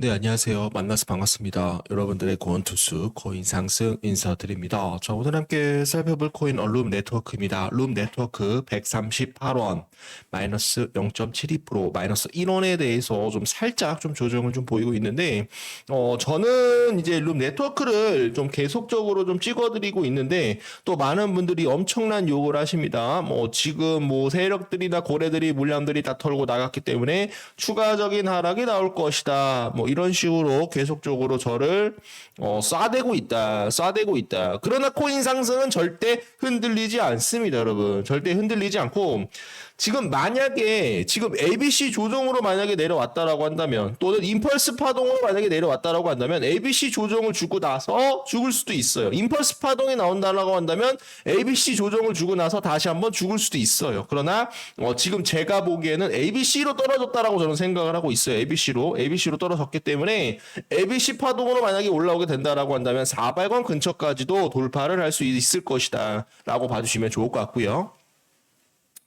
네, 안녕하세요. 만나서 반갑습니다. 여러분들의 고원 투수 코인 상승 인사드립니다. 자, 오늘 함께 살펴볼 코인 얼룸 네트워크입니다. 룸 네트워크 138원, 마이너스 0.72%, 마이너스 1원에 대해서 좀 살짝 좀 조정을 좀 보이고 있는데, 어, 저는 이제 룸 네트워크를 좀 계속적으로 좀 찍어드리고 있는데, 또 많은 분들이 엄청난 욕을 하십니다. 뭐, 지금 뭐 세력들이나 고래들이 물량들이 다 털고 나갔기 때문에 추가적인 하락이 나올 것이다. 뭐, 이런 식으로 계속적으로 저를 어, 쏴대고 있다, 쏴대고 있다. 그러나 코인 상승은 절대 흔들리지 않습니다, 여러분. 절대 흔들리지 않고 지금 만약에 지금 ABC 조정으로 만약에 내려왔다라고 한다면 또는 임펄스 파동으로 만약에 내려왔다라고 한다면 ABC 조정을 주고 나서 죽을 수도 있어요. 임펄스 파동이 나온다라고 한다면 ABC 조정을 주고 나서 다시 한번 죽을 수도 있어요. 그러나 어, 지금 제가 보기에는 ABC로 떨어졌다라고 저는 생각을 하고 있어요. ABC로 ABC로 떨어졌기 때문에 ABC 파동으로 만약에 올라오게 된다라고 한다면 400원 근처까지도 돌파를 할 수 있을 것이다라고 봐주시면 좋을 것 같고요.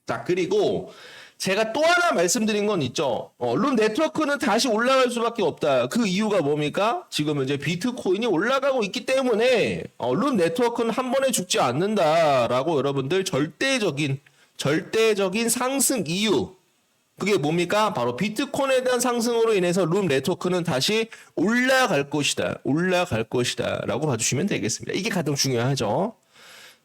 자, 그리고 제가 또 하나 말씀드린 건 있죠. 어, 룸 네트워크는 다시 올라갈 수밖에 없다. 그 이유가 뭡니까? 지금 이제 비트코인이 올라가고 있기 때문에 어, 룸 네트워크는 한 번에 죽지 않는다라고 여러분들 절대적인 절대적인 상승 이유 그게 뭡니까? 바로 비트코인에 대한 상승으로 인해서 룸 네트워크는 다시 올라갈 것이다. 올라갈 것이다. 라고 봐주시면 되겠습니다. 이게 가장 중요하죠.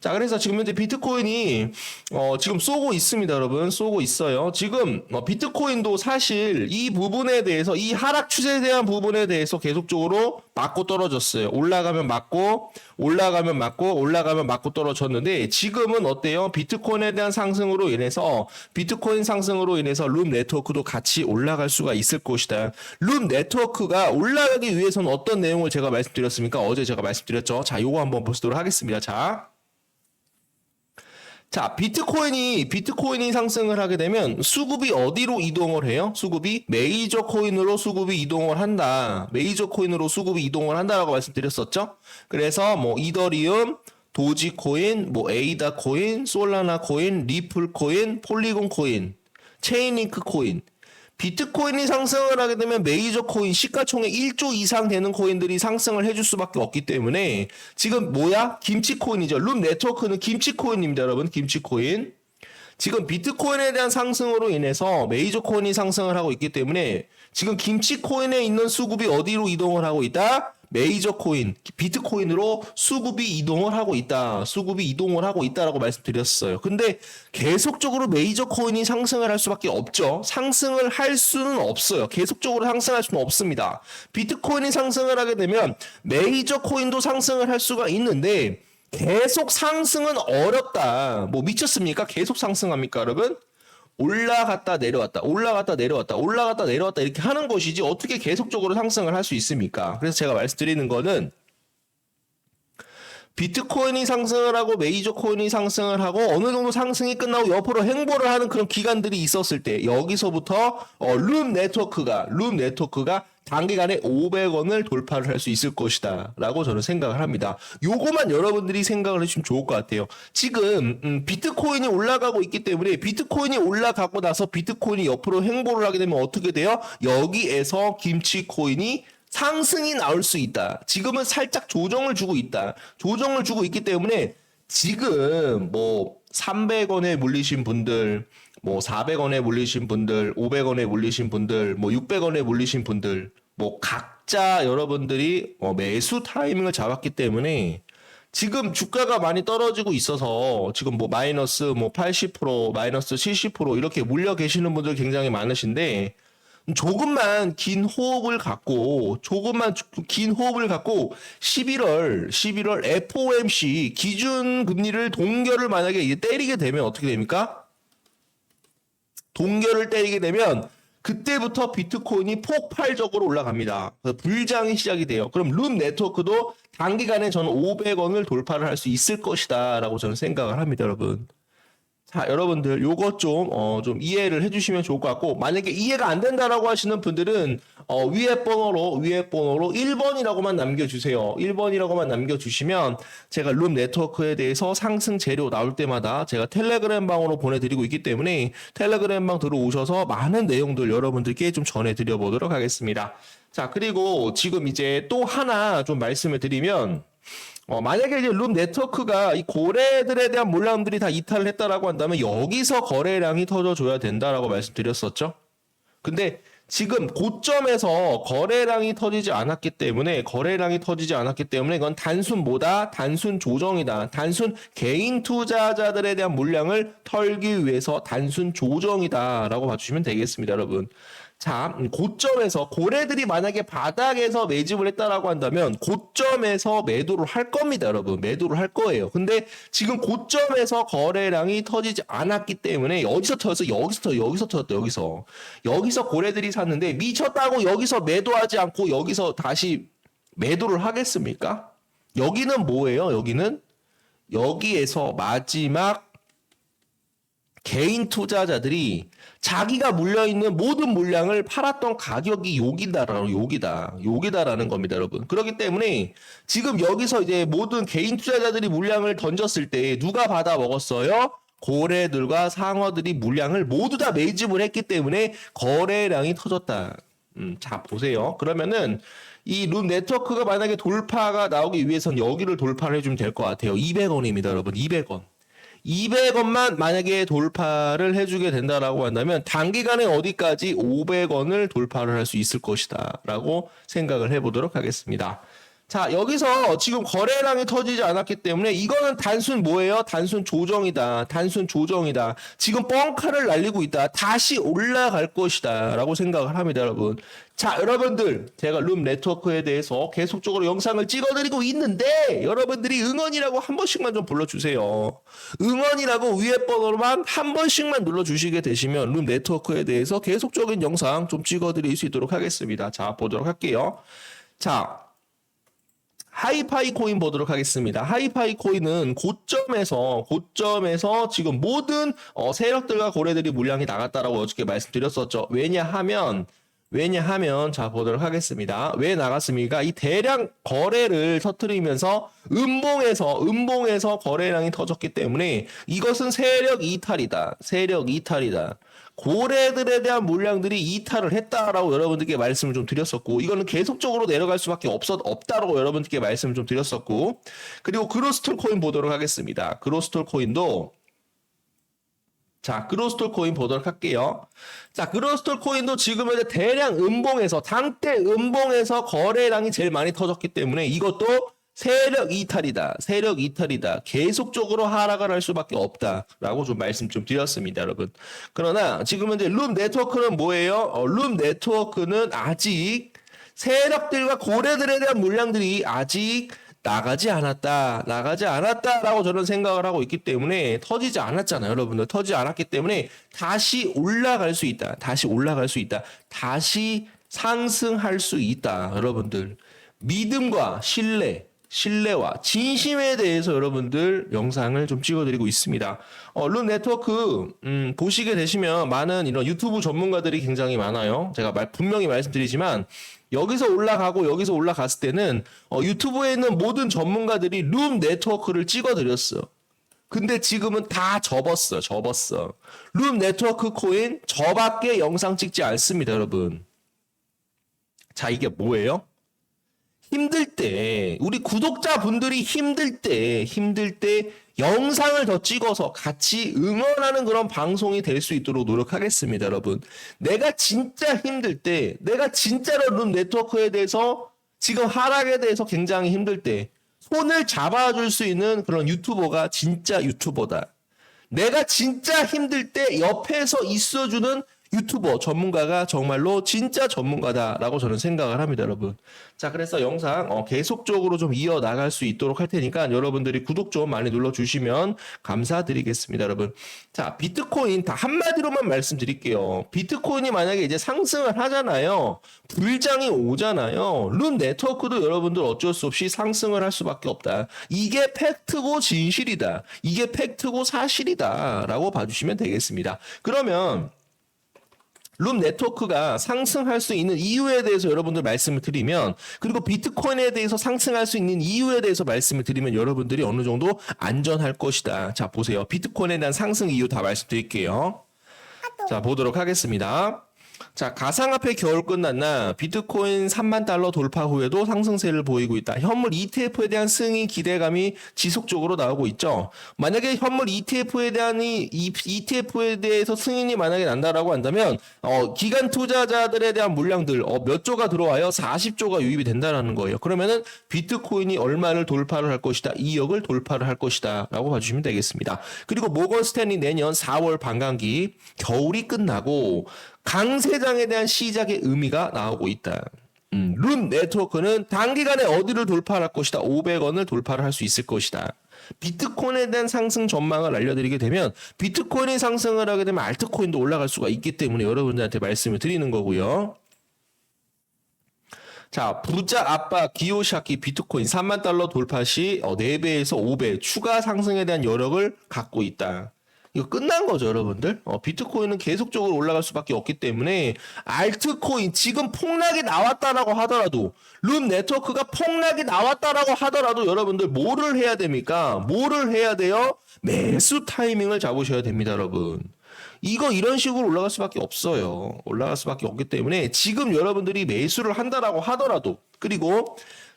자, 그래서 지금 현재 비트코인이 어, 지금 쏘고 있습니다, 여러분. 쏘고 있어요. 지금 어, 비트코인도 사실 이 부분에 대해서 이 하락 추세에 대한 부분에 대해서 계속적으로 맞고 떨어졌어요. 올라가면 맞고 올라가면 맞고 올라가면 맞고 떨어졌는데 지금은 어때요? 비트코인에 대한 상승으로 인해서 비트코인 상승으로 인해서 룸 네트워크도 같이 올라갈 수가 있을 것이다. 룸 네트워크가 올라가기 위해서는 어떤 내용을 제가 말씀드렸습니까? 어제 제가 말씀드렸죠. 자, 요거 한번 보도록 하겠습니다. 자. 자, 비트코인이 비트코인이 상승을 하게 되면 수급이 어디로 이동을 해요? 수급이 메이저 코인으로 수급이 이동을 한다. 메이저 코인으로 수급이 이동을 한다라고 말씀드렸었죠. 그래서 뭐 이더리움, 도지코인, 뭐 에이다 코인, 솔라나 코인, 리플 코인, 폴리곤 코인, 체인링크 코인 비트코인이 상승을 하게 되면 메이저 코인 시가총액 1조 이상 되는 코인들이 상승을 해줄 수밖에 없기 때문에 지금 뭐야? 김치 코인이죠. 룸 네트워크는 김치 코인입니다, 여러분. 김치 코인. 지금 비트코인에 대한 상승으로 인해서 메이저 코인이 상승을 하고 있기 때문에 지금 김치 코인에 있는 수급이 어디로 이동을 하고 있다? 메이저 코인, 비트코인으로 수급이 이동을 하고 있다. 수급이 이동을 하고 있다라고 말씀드렸어요. 근데 계속적으로 메이저 코인이 상승을 할 수밖에 없죠. 상승을 할 수는 없어요. 계속적으로 상승할 수는 없습니다. 비트코인이 상승을 하게 되면 메이저 코인도 상승을 할 수가 있는데 계속 상승은 어렵다. 뭐 미쳤습니까? 계속 상승합니까, 여러분? 올라갔다 내려왔다, 올라갔다 내려왔다, 올라갔다 내려왔다 이렇게 하는 것이지 어떻게 계속적으로 상승을 할 수 있습니까? 그래서 제가 말씀드리는 거는 비트코인이 상승을 하고 메이저 코인이 상승을 하고 어느 정도 상승이 끝나고 옆으로 행보를 하는 그런 기간들이 있었을 때 여기서부터 어, 룸 네트워크가 룸 네트워크가 단기간에 500원을 돌파를 할 수 있을 것이다 라고 저는 생각을 합니다 요거만 여러분들이 생각을 해주시면 좋을 것 같아요 지금 음, 비트코인이 올라가고 있기 때문에 비트코인이 올라가고 나서 비트코인이 옆으로 행보를 하게 되면 어떻게 돼요 여기에서 김치코인이 상승이 나올 수 있다. 지금은 살짝 조정을 주고 있다. 조정을 주고 있기 때문에 지금 뭐 300원에 물리신 분들, 뭐 400원에 물리신 분들, 500원에 물리신 분들, 뭐 600원에 물리신 분들, 뭐 각자 여러분들이 어, 매수 타이밍을 잡았기 때문에 지금 주가가 많이 떨어지고 있어서 지금 뭐 마이너스 뭐 80%, 마이너스 70% 이렇게 물려 계시는 분들 굉장히 많으신데 조금만 긴 호흡을 갖고 조금만 긴 호흡을 갖고 11월 11월 FOMC 기준 금리를 동결을 만약에 이제 때리게 되면 어떻게 됩니까? 동결을 때리게 되면 그때부터 비트코인이 폭발적으로 올라갑니다. 불장이 시작이 돼요. 그럼 룸 네트워크도 단기간에 저는 500원을 돌파를 할 수 있을 것이다라고 저는 생각을 합니다, 여러분. 자, 여러분들 요것 좀, 어, 좀 이해를 해주시면 좋을 것 같고, 만약에 이해가 안 된다라고 하시는 분들은, 어, 위에 번호로 위에 번호로 1번이라고만 남겨주세요. 1번이라고만 남겨주시면 제가 룸 네트워크에 대해서 상승 재료 나올 때마다 제가 텔레그램 방으로 보내드리고 있기 때문에 텔레그램 방 들어오셔서 많은 내용들 여러분들께 좀 전해드려 보도록 하겠습니다. 자 그리고 지금 이제 또 하나 좀 말씀을 드리면 어, 만약에 이제 룸 네트워크가 이 고래들에 대한 몰라움들이 다 이탈을 했다라고 한다면 여기서 거래량이 터져줘야 된다라고 말씀드렸었죠. 근데 지금 고점에서 거래량이 터지지 않았기 때문에 거래량이 터지지 않았기 때문에 이건 단순 뭐다? 단순 조정이다. 단순 개인 투자자들에 대한 물량을 털기 위해서 단순 조정이다라고 봐주시면 되겠습니다, 여러분. 자, 음, 고점에서 고래들이 만약에 바닥에서 매집을 했다라고 한다면 고점에서 매도를 할 겁니다, 여러분. 매도를 할 거예요. 근데 지금 고점에서 거래량이 터지지 않았기 때문에 여기서 터졌어, 여기서 터, 여기서 터졌다, 여기서. 여기서 고래들이 샀는데 미쳤다고 여기서 매도하지 않고 여기서 다시 매도를 하겠습니까? 여기는 뭐예요? 여기는 여기에서 마지막 개인 투자자들이 자기가 물려있는 모든 물량을 팔았던 가격이 여기다라는 여기다. 여기다라는 겁니다 여러분. 그렇기 때문에 지금 여기서 이제 모든 개인 투자자들이 물량을 던졌을 때 누가 받아 먹었어요? 고래들과 상어들이 물량을 모두 다 매집을 했기 때문에 거래량이 터졌다. 음, 자 보세요. 그러면은 이룸 네트워크가 만약에 돌파가 나오기 위해선 여기를 돌파를 해주면 될 것 같아요. 200원입니다 여러분. 200원 200원만 만약에 돌파를 해주게 된다라고 한다면 단기간에 어디까지 500원을 돌파를 할 수 있을 것이다라고 생각을 해보도록 하겠습니다. 자 여기서 지금 거래량이 터지지 않았기 때문에 이거는 단순 뭐예요? 단순 조정이다. 단순 조정이다. 지금 뻥카를 날리고 있다. 다시 올라갈 것이다. 라고 생각을 합니다 여러분. 자 여러분들 제가 룸 네트워크에 대해서 계속적으로 영상을 찍어드리고 있는데 여러분들이 응원이라고 한 번씩만 좀 불러주세요. 응원이라고 위에 번호로만 한 번씩만 눌러주시게 되시면 룸 네트워크에 대해서 계속적인 영상 좀 찍어드릴 수 있도록 하겠습니다. 자 보도록 할게요. 자 하이파이 코인 보도록 하겠습니다. 하이파이 코인은 고점에서 고점에서 지금 모든 어, 세력들과 고래들이 물량이 나갔다라고 어저께 말씀드렸었죠. 왜냐하면 왜냐하면 자 보도록 하겠습니다. 왜 나갔습니까? 이 대량 거래를 터뜨리면서 음봉에서 음봉에서 거래량이 터졌기 때문에 이것은 세력 이탈이다. 세력 이탈이다. 고래들에 대한 물량들이 이탈을 했다라고 여러분들께 말씀을 좀 드렸었고 이거는 계속적으로 내려갈 수밖에 없었 없다라고 여러분들께 말씀을 좀 드렸었고 그리고 그로스톨 코인 보도록 하겠습니다. 그로스톨 코인도 자, 그로스톨 코인 보도록 할게요. 자, 그로스톨 코인도 지금 현재 대량 음봉에서 당대 음봉에서 거래량이 제일 많이 터졌기 때문에 이것도 세력 이탈이다. 세력 이탈이다. 계속적으로 하락을 할 수밖에 없다라고 좀 말씀 좀 드렸습니다, 여러분. 그러나 지금 현재 룸 네트워크는 뭐예요? 어, 룸 네트워크는 아직 세력들과 고래들에 대한 물량들이 아직 나가지 않았다, 나가지 않았다라고 저는 생각을 하고 있기 때문에 터지지 않았잖아요, 여러분들. 터지지 않았기 때문에 다시 올라갈 수 있다, 다시 올라갈 수 있다, 다시 상승할 수 있다, 여러분들. 믿음과 신뢰, 신뢰와 진심에 대해서 여러분들 영상을 좀 찍어드리고 있습니다. 어, 룸 네트워크 음, 보시게 되시면 많은 이런 유튜브 전문가들이 굉장히 많아요. 제가 말, 분명히 말씀드리지만 여기서 올라가고 여기서 올라갔을 때는 어, 유튜브에 있는 모든 전문가들이 룸 네트워크를 찍어드렸어. 근데 지금은 다 접었어, 접었어. 룸 네트워크 코인 저밖에 영상 찍지 않습니다, 여러분. 자, 이게 뭐예요? 힘들 때, 우리 구독자분들이 힘들 때, 힘들 때 영상을 더 찍어서 같이 응원하는 그런 방송이 될 수 있도록 노력하겠습니다, 여러분. 내가 진짜 힘들 때, 내가 진짜로 룸 네트워크에 대해서 지금 하락에 대해서 굉장히 힘들 때, 손을 잡아줄 수 있는 그런 유튜버가 진짜 유튜버다. 내가 진짜 힘들 때 옆에서 있어주는 유튜버 전문가가 정말로 진짜 전문가다라고 저는 생각을 합니다, 여러분. 자, 그래서 영상 어, 계속적으로 좀 이어 나갈 수 있도록 할 테니까 여러분들이 구독 좀 많이 눌러 주시면 감사드리겠습니다, 여러분. 자, 비트코인 다 한마디로만 말씀드릴게요. 비트코인이 만약에 이제 상승을 하잖아요. 불장이 오잖아요. 룸 네트워크도 여러분들 어쩔 수 없이 상승을 할 수밖에 없다. 이게 팩트고 진실이다. 이게 팩트고 사실이다라고 봐 주시면 되겠습니다. 그러면 룸 네트워크가 상승할 수 있는 이유에 대해서 여러분들 말씀을 드리면 그리고 비트코인에 대해서 상승할 수 있는 이유에 대해서 말씀을 드리면 여러분들이 어느 정도 안전할 것이다. 자, 보세요. 비트코인에 대한 상승 이유 다 말씀드릴게요. 자, 보도록 하겠습니다. 자, 가상화폐 겨울 끝났나 비트코인 3만 달러 돌파 후에도 상승세를 보이고 있다. 현물 ETF에 대한 승인 기대감이 지속적으로 나오고 있죠. 만약에 현물 ETF에 대한 이 이- ETF에 대해서 승인이 만약에 난다라고 한다면 어, 기간 투자자들에 대한 물량들 어, 몇 조가 들어와요? 40조가 유입이 된다라는 거예요. 그러면은 비트코인이 얼마를 돌파를 할 것이다. 2억을 돌파를 할 것이다라고 봐 주시면 되겠습니다. 그리고 모건 스탠리 내년 4월 반감기 겨울이 끝나고 강세장에 대한 시작의 의미가 나오고 있다. 음, 룬 네트워크는 단기간에 어디를 돌파할 것이다. 500원을 돌파를 할 수 있을 것이다. 비트코인에 대한 상승 전망을 알려드리게 되면 비트코인이 상승을 하게 되면 알트코인도 올라갈 수가 있기 때문에 여러분들한테 말씀을 드리는 거고요. 자, 부자 아빠 기요샤키 비트코인 3만 달러 돌파 시 어, 4배에서 5배 추가 상승에 대한 여력을 갖고 있다. 이거 끝난 거죠, 여러분들. 어, 비트코인은 계속적으로 올라갈 수밖에 없기 때문에 알트코인 지금 폭락이 나왔다라고 하더라도 룸 네트워크가 폭락이 나왔다라고 하더라도 여러분들 뭐를 해야 됩니까? 뭐를 해야 돼요? 매수 타이밍을 잡으셔야 됩니다, 여러분. 이거 이런 식으로 올라갈 수밖에 없어요. 올라갈 수밖에 없기 때문에 지금 여러분들이 매수를 한다라고 하더라도 그리고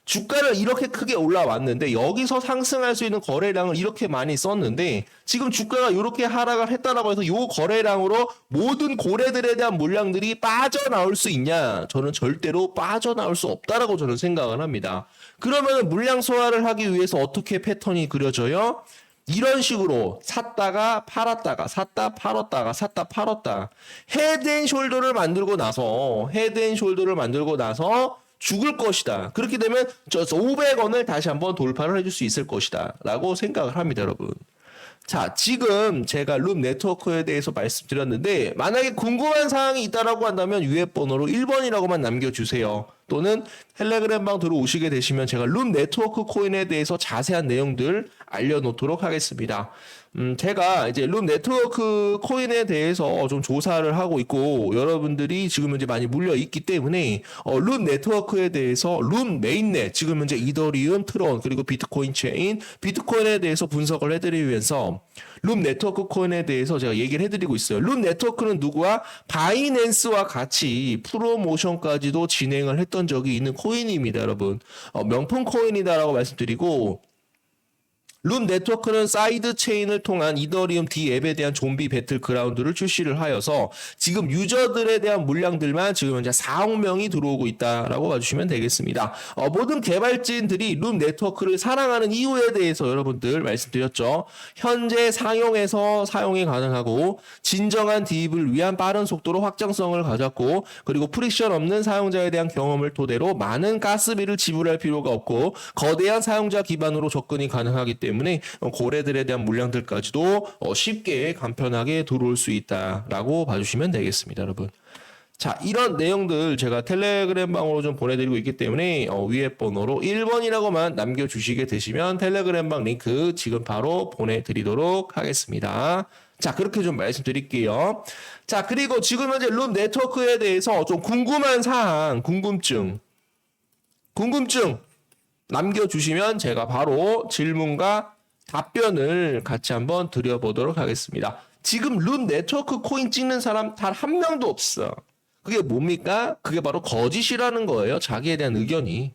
주가를 이렇게 크게 올라왔는데 여기서 상승할 수 있는 거래량을 이렇게 많이 썼는데 지금 주가가 이렇게 하락을 했다라고 해서 이 거래량으로 모든 고래들에 대한 물량들이 빠져나올 수 있냐? 저는 절대로 빠져나올 수 없다라고 저는 생각을 합니다. 그러면 물량 소화를 하기 위해서 어떻게 패턴이 그려져요? 이런 식으로 샀다가 팔았다가 샀다 팔았다가 샀다 팔았다 헤드앤숄더를 만들고 나서 헤드앤숄더를 만들고 나서 죽을 것이다. 그렇게 되면 저 500원을 다시 한번 돌파를 해줄 수 있을 것이다. 라고 생각을 합니다, 여러분. 자, 지금 제가 룸 네트워크에 대해서 말씀드렸는데, 만약에 궁금한 사항이 있다라고 한다면 유앱 번호로 1번이라고만 남겨주세요. 또는 텔레그램 방 들어오시게 되시면 제가 룸 네트워크 코인에 대해서 자세한 내용들 알려놓도록 하겠습니다. 음, 제가 이제 룸 네트워크 코인에 대해서 좀 조사를 하고 있고, 여러분들이 지금 현재 많이 물려 있기 때문에, 어, 룸 네트워크에 대해서 룸 메인넷, 지금 현재 이더리움, 트론, 그리고 비트코인 체인, 비트코인에 대해서 분석을 해드리면서, 룸 네트워크 코인에 대해서 제가 얘기를 해드리고 있어요. 룸 네트워크는 누구와 바이낸스와 같이 프로모션까지도 진행을 했던 적이 있는 코인입니다, 여러분. 어, 명품 코인이다라고 말씀드리고, 룸 네트워크는 사이드 체인을 통한 이더리움 D 앱에 대한 좀비 배틀 그라운드를 출시를 하여서 지금 유저들에 대한 물량들만 지금 현재 4억 명이 들어오고 있다라고 봐주시면 되겠습니다. 어, 모든 개발진들이 룸 네트워크를 사랑하는 이유에 대해서 여러분들 말씀드렸죠. 현재 상용에서 사용이 가능하고 진정한 디입을 위한 빠른 속도로 확장성을 가졌고 그리고 프릭션 없는 사용자에 대한 경험을 토대로 많은 가스비를 지불할 필요가 없고 거대한 사용자 기반으로 접근이 가능하기 때문에 고래들에 대한 물량들까지도 어, 쉽게 간편하게 들어올 수 있다라고 봐주시면 되겠습니다, 여러분. 자, 이런 내용들 제가 텔레그램 방으로 좀 보내드리고 있기 때문에 어, 위에 번호로 1번이라고만 남겨주시게 되시면 텔레그램 방 링크 지금 바로 보내드리도록 하겠습니다. 자, 그렇게 좀 말씀드릴게요. 자, 그리고 지금 현재 룸 네트워크에 대해서 좀 궁금한 사항, 궁금증, 궁금증 남겨주시면 제가 바로 질문과 답변을 같이 한번 드려보도록 하겠습니다. 지금 룬 네트워크 코인 찍는 사람 단 한 명도 없어. 그게 뭡니까? 그게 바로 거짓이라는 거예요. 자기에 대한 의견이.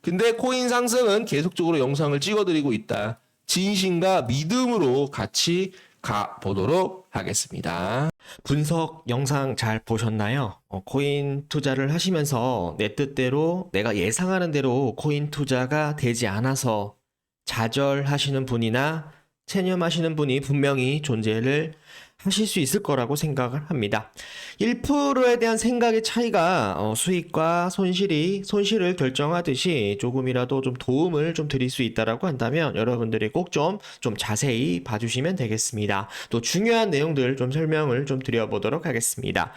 근데 코인 상승은 계속적으로 영상을 찍어드리고 있다. 진심과 믿음으로 같이 가보도록 하겠습니다. 분석 영상 잘 보셨나요? 어, 코인 투자를 하시면서 내 뜻대로 내가 예상하는 대로 코인 투자가 되지 않아서 좌절하시는 분이나 체념하시는 분이 분명히 존재를 하실 수 있을 거라고 생각을 합니다. 1%에 대한 생각의 차이가 어, 수익과 손실이 손실을 결정하듯이 조금이라도 좀 도움을 좀 드릴 수 있다라고 한다면 여러분들이 꼭좀좀 자세히 봐주시면 되겠습니다. 또 중요한 내용들 좀 설명을 좀 드려보도록 하겠습니다.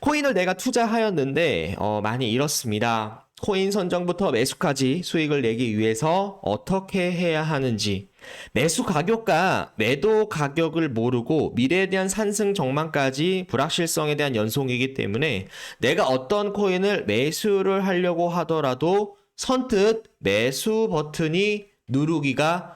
코인을 내가 투자하였는데 어, 많이 잃었습니다. 코인 선정부터 매수까지 수익을 내기 위해서 어떻게 해야 하는지 매수 가격과 매도 가격을 모르고 미래에 대한 상승 전망까지 불확실성에 대한 연속이기 때문에 내가 어떤 코인을 매수를 하려고 하더라도 선뜻 매수 버튼이 누르기가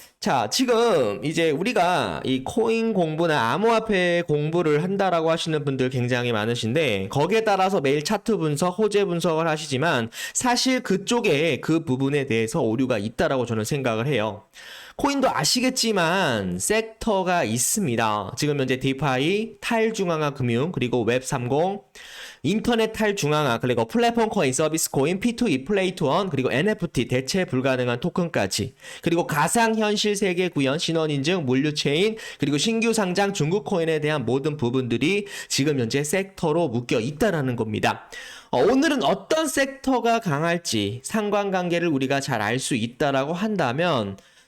자, 지금 이제 우리가 이 코인 공부나 암호화폐 공부를 한다라고 하시는 분들 굉장히 많으신데 거기에 따라서 매일 차트 분석, 호재 분석을 하시지만 사실 그쪽에 그 부분에 대해서 오류가 있다라고 저는 생각을 해요. 코인도 아시겠지만 섹터가 있습니다. 지금 현재 디파이, 탈중앙화 금융, 그리고 웹30, 인터넷 탈중앙화, 그리고 플랫폼 코인, 서비스 코인, P2E, 플레이 투원, 그리고 NFT, 대체 불가능한 토큰까지, 그리고 가상현실 세계 구현, 신원인증, 물류체인, 그리고 신규 상장 중국 코인에 대한 모든 부분들이 지금 현재 섹터로 묶여 있다라는 겁니다. 어, 오늘은 어떤 섹터가 강할지 상관관계를 우리가 잘 알 수 있다라고 한다면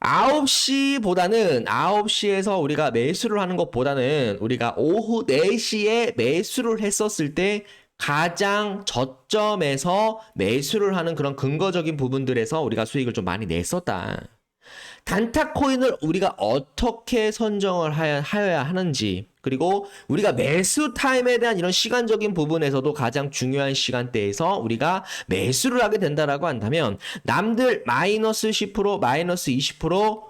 9시보다는 9시에서 우리가 매수를 하는 것보다는 우리가 오후 4시에 매수를 했었을 때 가장 저점에서 매수를 하는 그런 근거적인 부분들에서 우리가 수익을 좀 많이 냈었다. 단타 코인을 우리가 어떻게 선정을 하여야 하는지 그리고 우리가 매수 타임에 대한 이런 시간적인 부분에서도 가장 중요한 시간대에서 우리가 매수를 하게 된다라고 한다면 남들 마이너스 10% 마이너스 20%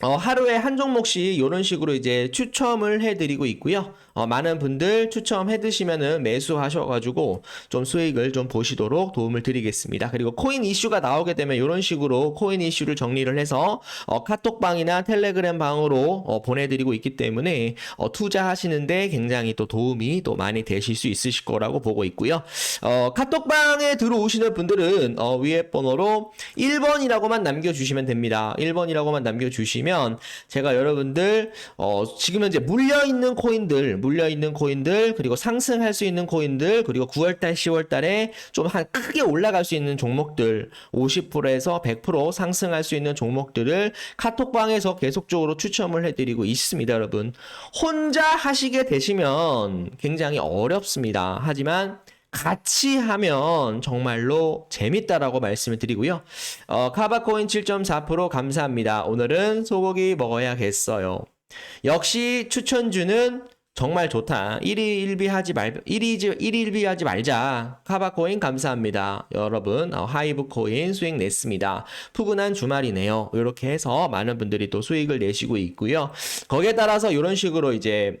어, 하루에 한 종목씩 이런 식으로 이제 추첨을 해드리고 있고요. 어, 많은 분들 추첨해 드시면은 매수하셔가지고 좀 수익을 좀 보시도록 도움을 드리겠습니다. 그리고 코인 이슈가 나오게 되면 이런 식으로 코인 이슈를 정리를 해서 어, 카톡방이나 텔레그램 방으로 어, 보내드리고 있기 때문에 어, 투자하시는데 굉장히 또 도움이 또 많이 되실 수 있으실 거라고 보고 있고요. 어, 카톡방에 들어오시는 분들은 어, 위에 번호로 1번이라고만 남겨주시면 됩니다. 1번이라고만 남겨주시면 제가 여러분들 어, 지금 현재 물려 있는 코인들, 물려 있는 코인들 그리고 상승할 수 있는 코인들 그리고 9월 달, 10월 달에 좀 한 크게 올라갈 수 있는 종목들 50%에서 100% 상승할 수 있는 종목들을 카톡방에서 계속적으로 추첨을 해 드리고 있습니다, 여러분. 혼자 하시게 되시면 굉장히 어렵습니다. 하지만 같이 하면 정말로 재밌다라고 말씀을 드리고요. 어, 카바코인 7.4% 감사합니다. 오늘은 소고기 먹어야겠어요. 역시 추천주는 정말 좋다. 1위 1비 하지 말 1위 1위 1비 하지 말자. 카바 코인 감사합니다. 여러분 어, 하이브 코인 수익 냈습니다. 푸근한 주말이네요. 이렇게 해서 많은 분들이 또 수익을 내시고 있고요. 거기에 따라서 이런 식으로 이제